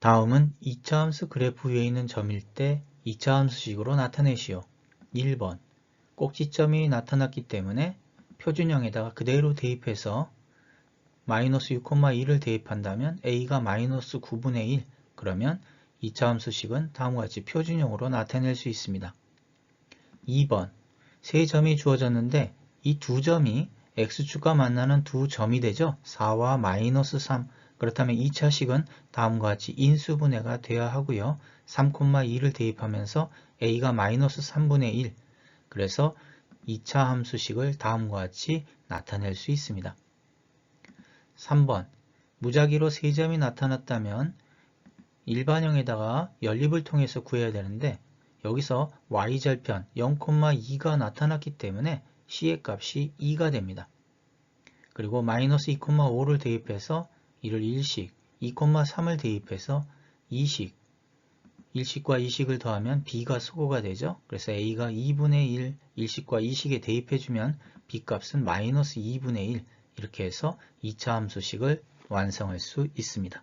다음은 2차 함수 그래프 위에 있는 점일 때 2차 함수식으로 나타내시오. 1번 꼭지점이 나타났기 때문에 표준형에다가 그대로 대입해서 마이너스 6,2를 대입한다면 a가 마이너스 9분의 1 그러면 2차 함수식은 다음과 같이 표준형으로 나타낼 수 있습니다. 2번 세 점이 주어졌는데 이 두 점이 x축과 만나는 두 점이 되죠. 4와 마이너스 3 그렇다면 2차식은 다음과 같이 인수분해가 되어야 하고요. 3,2를 대입하면서 a가 마이너스 3분의 1 그래서 2차 함수식을 다음과 같이 나타낼 수 있습니다. 3번 무작위로 3점이 나타났다면 일반형에다가 연립을 통해서 구해야 되는데 여기서 y절편 0,2가 나타났기 때문에 c의 값이 2가 됩니다. 그리고 마이너스 2,5를 대입해서 이를 1식, 2,3을 대입해서 2식, 1식과 2식을 더하면 b가 수고가 되죠. 그래서 a가 2분의 1, 1식과 2식에 대입해주면 b값은 마이너스 2분의 1 이렇게 해서 2차 함수식을 완성할 수 있습니다.